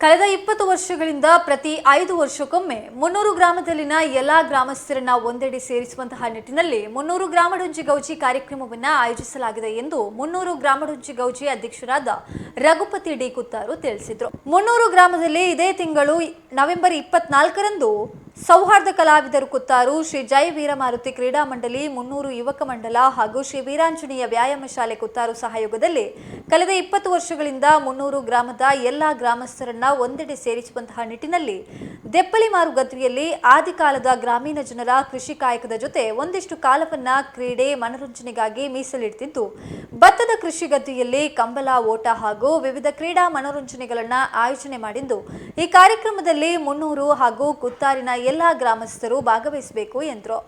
ಕಳೆದ ಇಪ್ಪತ್ತು ವರ್ಷಗಳಿಂದ ಪ್ರತಿ ಐದು ವರ್ಷಕ್ಕೊಮ್ಮೆ ಮುನ್ನೂರು ಗ್ರಾಮದಲ್ಲಿನ ಎಲ್ಲಾ ಗ್ರಾಮಸ್ಥರನ್ನ ಒಂದೆಡೆ ಸೇರಿಸುವಂತಹ ನಿಟ್ಟಿನಲ್ಲಿ ಮುನ್ನೂರು ಗ್ರಾಮಡುಂಜಿ ಗೌಜಿ ಕಾರ್ಯಕ್ರಮವನ್ನ ಆಯೋಜಿಸಲಾಗಿದೆ ಎಂದು ಮುನ್ನೂರು ಗ್ರಾಮಡುಂಜಿ ಗೌಜಿ ಅಧ್ಯಕ್ಷರಾದ ರಘುಪತಿ ಡಿ ಕುತ್ತಾರು ತಿಳಿಸಿದರು. ಮುನ್ನೂರು ಗ್ರಾಮದಲ್ಲಿ ಇದೇ ತಿಂಗಳು ನವೆಂಬರ್ ಇಪ್ಪತ್ನಾಲ್ಕರಂದು ಸೌಹಾರ್ದ ಕಲಾವಿದರು ಕುತ್ತಾರು. ಶ್ರೀ ಜೈ ವೀರಮಾರುತಿ ಕ್ರೀಡಾ ಮಂಡಳಿ ಮುನ್ನೂರು ಯುವಕ ಮಂಡಲ ಹಾಗೂ ಶ್ರೀ ವೀರಾಂಜನೇಯ ವ್ಯಾಯಾಮ ಶಾಲೆ ಕುತ್ತಾರು ಸಹಯೋಗದಲ್ಲಿ ಕಳೆದ ಇಪ್ಪತ್ತು ವರ್ಷಗಳಿಂದ ಮುನ್ನೂರು ಗ್ರಾಮದ ಎಲ್ಲಾ ಗ್ರಾಮಸ್ಥರನ್ನ ಒಂದೆಡೆ ಸೇರಿಸುವಂತಹ ನಿಟ್ಟಿನಲ್ಲಿ ದೆಪ್ಪಲಿ ಮಾರುಗದ್ವಿಯಲ್ಲಿ ಆದಿಕಾಲದ ಗ್ರಾಮೀಣ ಜನರ ಕೃಷಿ ಕಾಯಕದ ಜೊತೆ ಒಂದಿಷ್ಟು ಕಾಲವನ್ನ ಕ್ರೀಡೆ ಮನೋರಂಜನೆಗಾಗಿ ಮೀಸಲಿಡ್ತಿದ್ದು, ಭತ್ತದ ಕೃಷಿ ಗದ್ದೆಯಲ್ಲಿ ಕಂಬಲ ಓಟ ಹಾಗೂ ವಿವಿಧ ಕ್ರೀಡಾ ಮನೋರಂಜನೆಗಳನ್ನ ಆಯೋಜನೆ ಮಾಡಿದ್ದು, ಈ ಕಾರ್ಯಕ್ರಮದಲ್ಲಿ ಮುನ್ನೂರು ಹಾಗೂ ಕುತ್ತಾರಿನ ಎಲ್ಲಾ ಗ್ರಾಮಸ್ಥರು ಭಾಗವಹಿಸಬೇಕು ಎಂದರು.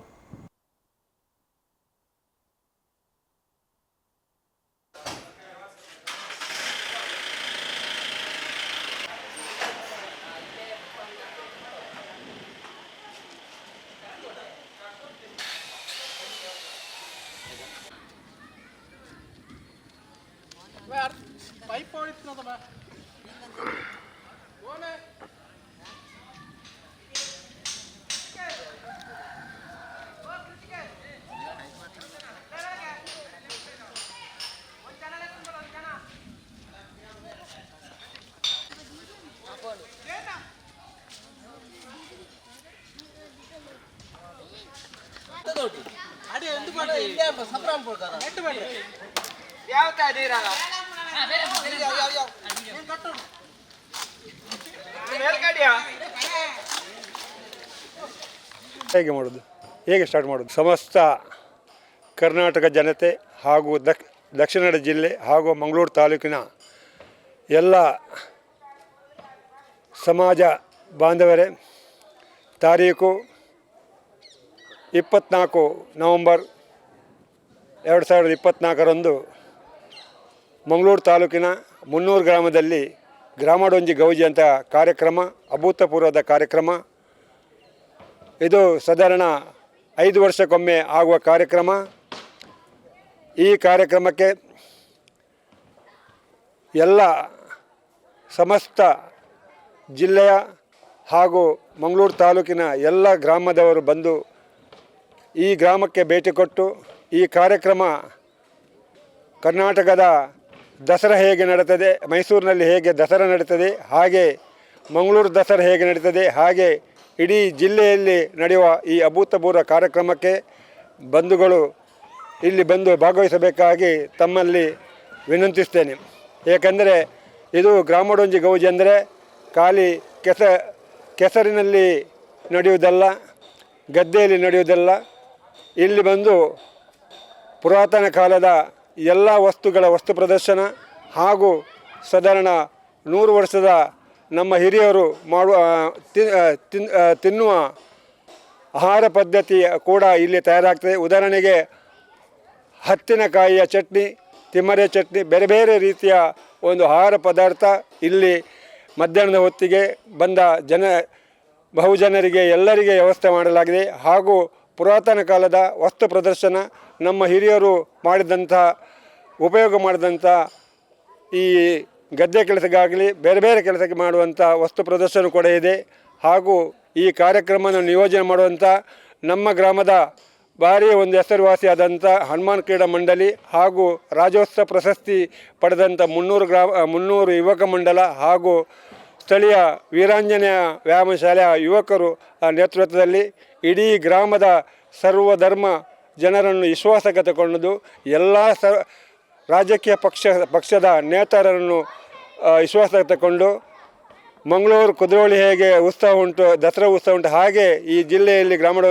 ಹೇಗೆ. ಮಾಡೋದು? ಹೇಗೆ ಸ್ಟಾರ್ಟ್ ಮಾಡೋದು? ಸಮಸ್ತ ಕರ್ನಾಟಕ ಜನತೆ ಹಾಗೂ ದಕ್ಷಿಣ ಕನ್ನಡ ಜಿಲ್ಲೆ ಹಾಗೂ ಮಂಗಳೂರು ತಾಲೂಕಿನ ಎಲ್ಲ ಸಮಾಜ ಬಾಂಧವರೇ ತಾರೀಕು ಇಪ್ಪತ್ತ್ನಾಲ್ಕು ನವಂಬರ್ ಎರಡು ಸಾವಿರದ ಇಪ್ಪತ್ತ್ನಾಲ್ಕರಂದು ಮಂಗಳೂರು ತಾಲೂಕಿನ ಮುನ್ನೂರು ಗ್ರಾಮದಲ್ಲಿ ಗ್ರಾಮಡೊಂಜಿ ಗೌಜಿ ಅಂತ ಕಾರ್ಯಕ್ರಮ, ಅಭೂತಪೂರ್ವದ ಕಾರ್ಯಕ್ರಮ. ಇದು ಸಾಧಾರಣ ಐದು ವರ್ಷಕ್ಕೊಮ್ಮೆ ಆಗುವ ಕಾರ್ಯಕ್ರಮ. ಈ ಕಾರ್ಯಕ್ರಮಕ್ಕೆ ಎಲ್ಲ ಸಮಸ್ತ ಜಿಲ್ಲೆಯ ಹಾಗೂ ಮಂಗಳೂರು ತಾಲೂಕಿನ ಎಲ್ಲ ಗ್ರಾಮದವರು ಬಂದು ಈ ಗ್ರಾಮಕ್ಕೆ ಭೇಟಿ ಕೊಟ್ಟು ಈ ಕಾರ್ಯಕ್ರಮ ಕರ್ನಾಟಕದ ದಸರಾ ಹೇಗೆ ನಡೀತದೆ, ಮೈಸೂರಿನಲ್ಲಿ ಹೇಗೆ ದಸರಾ ನಡೀತದೆ, ಹಾಗೆ ಮಂಗಳೂರು ದಸರಾ ಹೇಗೆ ನಡೀತದೆ, ಹಾಗೆ ಇಡೀ ಜಿಲ್ಲೆಯಲ್ಲಿ ನಡೆಯುವ ಈ ಅಭೂತಪೂರ್ವ ಕಾರ್ಯಕ್ರಮಕ್ಕೆ ಬಂಧುಗಳು ಇಲ್ಲಿ ಬಂದು ಭಾಗವಹಿಸಬೇಕಾಗಿ ತಮ್ಮಲ್ಲಿ ವಿನಂತಿಸ್ತೇನೆ. ಏಕೆಂದರೆ ಇದು ಗ್ರಾಮಡೊಂಜಿ ಗೌಜಿ ಅಂದರೆ ಖಾಲಿ ಕೆಸ, ಕೆಸರಿನಲ್ಲಿ ನಡೆಯುವುದಲ್ಲ, ಗದ್ದೆಯಲ್ಲಿ ನಡೆಯುವುದಲ್ಲ. ಇಲ್ಲಿ ಬಂದು ಪುರಾತನ ಕಾಲದ ಎಲ್ಲ ವಸ್ತುಗಳ ವಸ್ತು ಪ್ರದರ್ಶನ ಹಾಗೂ ಸಾಧಾರಣ ನೂರು ವರ್ಷದ ನಮ್ಮ ಹಿರಿಯರು ಮಾಡುವ ತಿನ್ನುವ ಆಹಾರ ಪದ್ಧತಿ ಕೂಡ ಇಲ್ಲಿ ತಯಾರಾಗ್ತದೆ. ಉದಾಹರಣೆಗೆ ಹತ್ತಿನಕಾಯಿಯ ಚಟ್ನಿ, ತಿಮ್ಮರೆ ಚಟ್ನಿ, ಬೇರೆ ಬೇರೆ ರೀತಿಯ ಒಂದು ಆಹಾರ ಪದಾರ್ಥ ಇಲ್ಲಿ ಮಧ್ಯಾಹ್ನದ ಹೊತ್ತಿಗೆ ಬಂದ ಜನ, ಬಹುಜನರಿಗೆ ಎಲ್ಲರಿಗೆ ವ್ಯವಸ್ಥೆ ಮಾಡಲಾಗಿದೆ. ಹಾಗೂ ಪುರಾತನ ಕಾಲದ ವಸ್ತು ಪ್ರದರ್ಶನ, ನಮ್ಮ ಹಿರಿಯರು ಮಾಡಿದಂಥ, ಉಪಯೋಗ ಮಾಡಿದಂಥ ಈ ಗದ್ದೆ ಕೆಲಸಕ್ಕಾಗಲಿ ಬೇರೆ ಬೇರೆ ಕೆಲಸಕ್ಕೆ ಮಾಡುವಂಥ ವಸ್ತು ಪ್ರದರ್ಶನ ಕೂಡ ಇದೆ. ಹಾಗೂ ಈ ಕಾರ್ಯಕ್ರಮವನ್ನು ನಿಯೋಜನೆ ಮಾಡುವಂಥ ನಮ್ಮ ಗ್ರಾಮದ ಭಾರಿ ಒಂದು ಹೆಸರುವಾಸಿಯಾದಂಥ ಹನುಮಾನ್ ಕ್ರೀಡಾ ಮಂಡಳಿ ಹಾಗೂ ರಾಜ್ಯೋತ್ಸವ ಪ್ರಶಸ್ತಿ ಪಡೆದಂಥ ಮುನ್ನೂರು ಗ್ರಾಮ, ಮುನ್ನೂರು ಯುವಕ ಮಂಡಲ ಹಾಗೂ ಸ್ಥಳೀಯ ವೀರಾಂಜನೇಯ ವ್ಯಾಯಾಮ ಶಾಲೆಯ ಯುವಕರು ನೇತೃತ್ವದಲ್ಲಿ ಇಡೀ ಗ್ರಾಮದ ಸರ್ವಧರ್ಮ ಜನರನ್ನು ವಿಶ್ವಾಸಕ್ಕೆ ತಗೊಂಡು ಎಲ್ಲ ಸ ರಾಜಕೀಯ ಪಕ್ಷ, ಪಕ್ಷದ ನೇತಾರರನ್ನು ವಿಶ್ವಾಸಕ್ಕೆ ತಗೊಂಡು ಮಂಗಳೂರು ಕುದ್ರೋಳಿ ಹೇಗೆ ಉತ್ಸವ ಉಂಟು, ದಸರಾ ಉತ್ಸವ ಉಂಟು, ಹಾಗೆ ಈ ಜಿಲ್ಲೆಯಲ್ಲಿ ಗ್ರಾಮಡ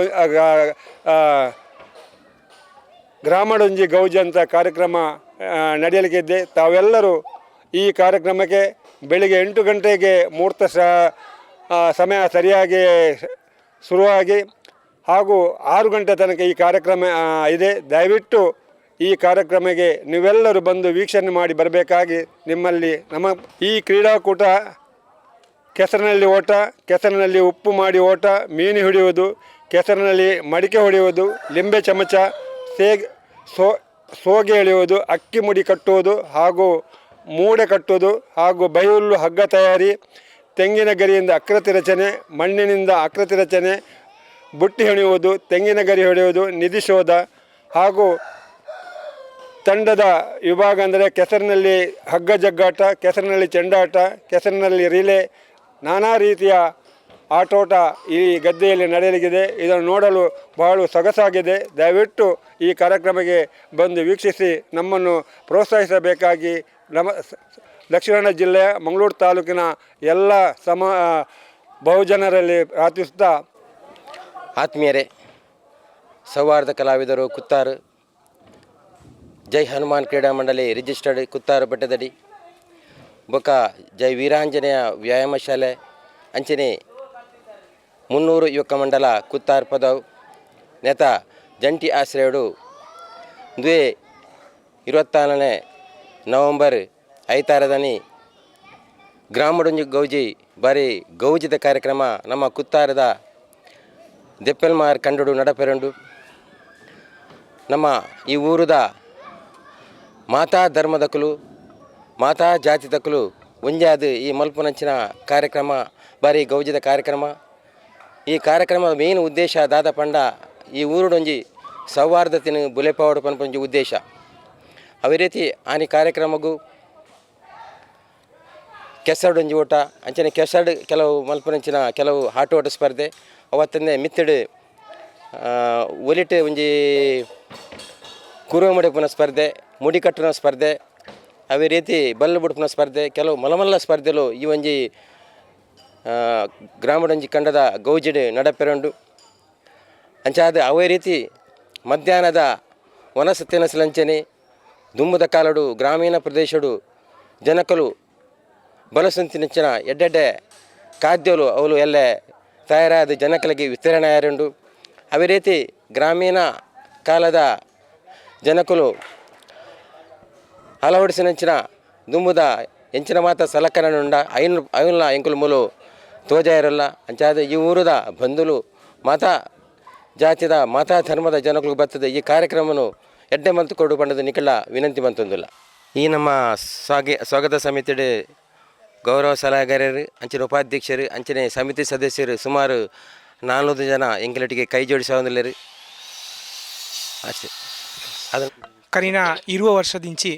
ಗ್ರಾಮಡುಂಜಿ ಗೌಜಿ ಅಂತ ಕಾರ್ಯಕ್ರಮ ನಡೆಯಲಿಕ್ಕಿದ್ದೆ ನಡೆಯಲಿಕ್ಕಿದೆ. ತಾವೆಲ್ಲರೂ ಈ ಕಾರ್ಯಕ್ರಮಕ್ಕೆ ಬೆಳಿಗ್ಗೆ ಎಂಟು ಗಂಟೆಗೆ ಮುಹೂರ್ತ ಸ ಸಮಯ ಸರಿಯಾಗಿ ಶುರುವಾಗಿ ಹಾಗೂ ಆರು ಗಂಟೆ ತನಕ ಈ ಕಾರ್ಯಕ್ರಮ ಇದೆ. ದಯವಿಟ್ಟು ಈ ಕಾರ್ಯಕ್ರಮಕ್ಕೆ ನೀವೆಲ್ಲರೂ ಬಂದು ವೀಕ್ಷಣೆ ಮಾಡಿ ಬರಬೇಕಾಗಿ ನಿಮ್ಮಲ್ಲಿ ನಮ್ಮ ಈ ಕ್ರೀಡಾಕೂಟ ಕೆಸರಿನಲ್ಲಿ ಓಟ, ಕೆಸರಿನಲ್ಲಿ ಉಪ್ಪು ಮಾಡಿ ಓಟ, ಮೀನು ಹಿಡಿಯುವುದು, ಕೆಸರಿನಲ್ಲಿ ಮಡಿಕೆ ಹೊಡೆಯುವುದು, ಲಿಂಬೆ ಚಮಚ, ಸೇಗ್, ಸೋ, ಸೋಗೆ ಎಳೆಯುವುದು, ಅಕ್ಕಿ ಮುಡಿ ಕಟ್ಟುವುದು ಹಾಗೂ ಮೂಡೆ ಕಟ್ಟುವುದು ಹಾಗೂ ಬೈಹುಲ್ಲು ಹಗ್ಗ ತಯಾರಿ, ತೆಂಗಿನ ಗರಿಯಿಂದ ಅಕೃತಿ ರಚನೆ, ಮಣ್ಣಿನಿಂದ ಆಕೃತಿ ರಚನೆ ಬುಟ್ಟಿ ಹೆಣೆಯುವುದು, ತೆಂಗಿನ ಗರಿ ಹೊಡೆಯುವುದು ನಿಧಿ ಶೋಧ ಹಾಗೂ ತಂಡದ ವಿಭಾಗ ಅಂದರೆ ಕೆಸರಿನಲ್ಲಿ ಹಗ್ಗ ಜಗ್ಗಾಟ, ಕೆಸರಿನಲ್ಲಿ ಚೆಂಡಾಟ, ಕೆಸರಿನಲ್ಲಿ ರಿಲೇ, ನಾನಾ ರೀತಿಯ ಆಟೋಟ ಈ ಗದ್ದೆಯಲ್ಲಿ ನಡೆಯಲಿದೆ ಇದನ್ನು ನೋಡಲು ಬಹಳ ಸೊಗಸಾಗಿದೆ. ದಯವಿಟ್ಟು ಈ ಕಾರ್ಯಕ್ರಮಕ್ಕೆ ಬಂದು ವೀಕ್ಷಿಸಿ, ನಮ್ಮನ್ನು ಪ್ರೋತ್ಸಾಹಿಸಬೇಕಾಗಿ ನಮ್ಮ ದಕ್ಷಿಣ ಕನ್ನಡ ಜಿಲ್ಲೆಯ ಮಂಗಳೂರು ತಾಲೂಕಿನ ಎಲ್ಲ ಸಮ ಬಹುಜನರಲ್ಲಿ ಪ್ರಾರ್ಥಿಸುತ್ತಾ ಆತ್ಮೀಯರೇ, ಸೌಹಾರ್ದ ಕಲಾವಿದರು, ಕುತ್ತಾರು, ಜೈ ಹನುಮಾನ್ ಕ್ರೀಡಾ ಮಂಡಳಿ ರಿಜಿಸ್ಟರ್ಡ್ ಕುತ್ತಾರು ಬೆಟ್ಟದಡಿ, ಬೊಕ ಜೈ ವೀರಾಂಜನೇಯ ವ್ಯಾಯಾಮ ಶಾಲೆ, ಅಂಚನೆ ಮುನ್ನೂರು ಯುವಕ ಮಂಡಲ ಕುತ್ತಾರ್ ಪದವ್, ನೆತ ಜಂಟಿ ಆಶ್ರಯಡು, ದ್ವೇ ಇರುವತ್ತಾರನೇ ನವಂಬರ್ ಐತಾರದನಿ ಗ್ರಾಮಡೊಂಜಿ ಗೌಜಿ ಬಾರಿ ಗೌಜಿದ ಕಾರ್ಯಕ್ರಮ ನಮ್ಮ ಕುತ್ತಾರದ ದೆಪ್ಪೆಲ್ಮಾರ್ ಕಂಡುಡು, ನಡಪೆರಂಡು. ನಮ್ಮ ಈ ಊರುದ ಮಾತಾ ಧರ್ಮದಕಲು, ಮಾತಾ ಜಾತಿ ತಕ್ಕಲು ಒಂಜಾದ ಈ ಮಲ್ಪುನಂಚಿನ ಕಾರ್ಯಕ್ರಮ, ಬಾರಿ ಗೌಜದ ಕಾರ್ಯಕ್ರಮ. ಈ ಕಾರ್ಯಕ್ರಮದ ಮೇನ್ ಉದ್ದೇಶ ದಾದ ಪಂಡ ಈ ಊರುಡೊಂಜಿ ಸೌಹಾರ್ದತೆನ ಬುಲೆಪಾವಡು ಪನ್ಪೊಂಜಿ ಉದ್ದೇಶ. ಅದೇ ರೀತಿ ಆನಿ ಕಾರ್ಯಕ್ರಮಗೂ ಕೆಸರಡೊಂಜಿ ಓಟ, ಅಂಚನೆ ಕೆಸರಡು ಕೆಲವು ಮಲ್ಪನಂಚಿನ ಕೆಲವು ಆಟೋಟ ಸ್ಪರ್ಧೆ ಅವತ್ತಂದೆ ಮಿತ್ತಡು ಒಲಿಟ್ ಒಂಜಿ ಕುರುವೆ ಮಡಿಪುನ ಸ್ಪರ್ಧೆ ಮುಡಿ ಕಟ್ಟುನ ಸ್ಪರ್ಧೆ, ಅವೇ ರೀತಿ ಬಲ್ಲ ಬುಡುಪುನ ಸ್ಪರ್ಧೆ, ಕೆಲವು ಮಲಮಲ್ಲ ಸ್ಪರ್ಧೆಲು ಈ ಒಂಜಿ ಗ್ರಾಮಡೊಂಜಿ ಕಂಡದ ಗೌಜಿಡ್ ನಡಪೆರಂಡು. ಅಂಚಾದ ಅವೇ ರೀತಿ ಮಧ್ಯಾಹ್ನದ ವನಸತ್ಯನಸಲಂಚನೆ ದುಂಬುದ ಕಾಲಡು ಗ್ರಾಮೀಣ ಪ್ರದೇಶಡು ಜನಕಲು ಬಲಸಂತಿನಂಚಿನ ಎಡ್ಡೆಡ್ಡೆ ಖಾದ್ಯಲು ಅವಳು ಎಲ್ಲ ತಯಾರಾದ ಜನಕಲಿಗೆ ವಿತರಣೆ ಆಯರುಂಡು ಅದೇ ರೀತಿ ಗ್ರಾಮೀಣ ಕಾಲದ ಜನಕಲು ದುಂಬುದ ಎಂಚಿನ ಮಾತ ಉಂಡ ಐನ್ ಎಂಕುಲು ಮೂಲು ತೋಜ ಇರಲ್ಲ ಅಂಚಾದ ಈ ಊರದ ಬಂಧುಲು ಮತ ಜಾತಿದ ಮತ ಧರ್ಮದ ಜನಗಳಿಗೆ ಬರ್ತದೆ ಈ ಕಾರ್ಯಕ್ರಮವನ್ನು ಎಡ್ಡೆ ಮಂತು ಕೊಡು ಪಂಡದ ನಿಖಳ ವಿನಂತಿ ಬಂತೊಂದಿಲ್ಲ. ಈ ನಮ್ಮ ಸ್ವಾಗ ಸ್ವಾಗತ ಸಮಿತಿಡ್ ಗೌರವ ಸಲಹೆಗಾರರು ಅಂಚಿನ ಉಪಾಧ್ಯಕ್ಷರು, ಅಂಚಿನ ಸಮಿತಿ ಸದಸ್ಯರು ಸುಮಾರು ನಾಲ್ನೂರು ಜನ ಎಂಗ್ಲಟಿಗೆ ಕೈ ಜೋಡಿಸೋದಿಲ್ಲರು ಅಷ್ಟೇ. ಅದು ಕರಿನ, ಇರುವ ವರ್ಷದಿಂಚಿ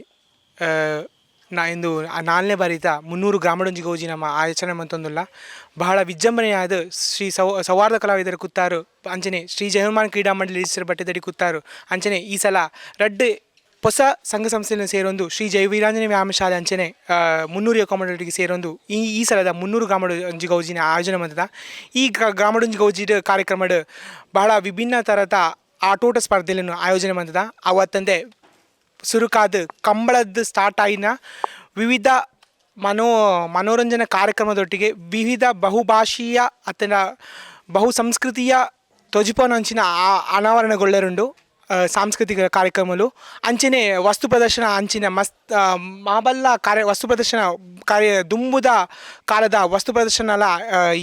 ನಾ ಇಂದು ನಾಲ್ನೇ ಬಾರಿತ ಮುನ್ನೂರು ಗ್ರಾಮಡೊಂಜಿ ಗೋಜಿ ನಮ್ಮ ಆಚರಣೆ ಮಂತೊಂದುಲ್ಲ ಬಹಳ ವಿಜೃಂಭಣೆಯಾದ ಶ್ರೀ ಸೌ, ಸೌಹಾರ್ದ ಕಲಾವಿದರು ಕುತ್ತಾರು ಅಂಚನೆ ಶ್ರೀ ಜಯಮಾನ್ ಕ್ರೀಡಾ ಮಂಡಳಿ ಹೆಸರು ಬಟ್ಟೆದಡಿ ಕುತ್ತಾರು ಅಂಚನೆ ಈ ಸಲ ರಡ್ಡ್ ಹೊಸ ಸಂಘ ಸಂಸ್ಥೆಯನ್ನು ಸೇರೊಂದು ಶ್ರೀ ಜೈ ವೀರಾಂಜನೇಯ ವ್ಯಾಯಾಮ ಶಾಲೆ ಅಂಚನೆ ಮುನ್ನೂರು ಯುವಕಮಂಡಳಿಗೆ ಸೇರೊಂದು ಈ ಈ ಸಲದ ಮುನ್ನೂರು ಗ್ರಾಮಡೊಂಜಿ ಗೌಜಿನ ಆಯೋಜನೆ ಮಾಡಿದ. ಈ ಗ್ರಾ- ಗ್ರಾಮಡೊಂಜಿ ಗೌಜಿದ ಕಾರ್ಯಕ್ರಮಡ್ ಬಹಳ ವಿಭಿನ್ನ ಥರದ ಆಟೋಟ ಸ್ಪರ್ಧೆಯನ್ನು ಆಯೋಜನೆ ಮಾಡಿದ. ಅವತ್ತಂದೆ ಸುರುಕಾದ ಕಂಬಳದ ಸ್ಟಾರ್ಟ್ ಆಯಿನ ವಿವಿಧ ಮನೋ, ಮನೋರಂಜನಾ ಕಾರ್ಯಕ್ರಮದೊಟ್ಟಿಗೆ ವಿವಿಧ ಬಹುಭಾಷೀಯ ಅಥವಾ ಬಹು ಸಂಸ್ಕೃತಿಯ ತೊಜಿಪೋನಂಚಿನ ಅನಾವರಣಗೊಳ್ಳರುಂಡು ಸಾಂಸ್ಕೃತಿಕ ಕಾರ್ಯಕ್ರಮಗಳು. ಅಂಚಿನ ವಸ್ತು ಪ್ರದರ್ಶನ ಅಂಚಿನ ಮಸ್ತ್ ಮಾಬಲ್ಲ ಕಾರ್ಯ ವಸ್ತು ಪ್ರದರ್ಶನ ಕಾರ್ಯ ದುಂಬುದ ಕಾಲದ ವಸ್ತು ಪ್ರದರ್ಶನ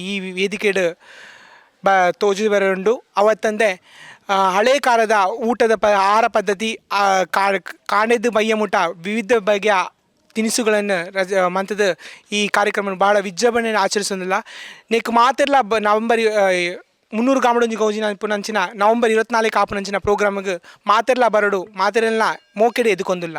ಈ ವೇದಿಕೆಡು ಬ ತೋಜು ಬರುಂಡು ಅವತ್ತಂದೆ ಹಳೆ ಕಾಲದ ಊಟದ ಪ ಆಹಾರ ಪದ್ಧತಿ ಆ, ಕಾ- ಕಾಣೆದು ಮೈಯ ಮುಟ ವಿವಿಧ ಬಗೆಯ ತಿನಿಸುಗಳನ್ನು ರಜ ಮಂತದ ಈ ಕಾರ್ಯಕ್ರಮ ಭಾಳ ವಿಜೃಂಭಣೆಯನ್ನು ಆಚರಿಸೋದಿಲ್ಲ ನೆಕ್ ಮಾತೆಲ್ಲ ಬ ನವಂಬರ್ ಮುನ್ನೂರು ಕಾಮಡೊಂಜಿ ಗೌಜಿನ ಪುನಂಚಿನ ನವಂಬರ್ ಇರತ್ನಾಲ್ಕು ಆಪುನಂಚಿನ ಪ್ರೋಗ್ರಾಮ್ಗೆ ಮಾತೆರ್ಲ ಬರಡು ಮಾತೆರೆಲ್ಲ ಮೋಕೆಡೆ ಎದುಕೊಂದಿಲ್ಲ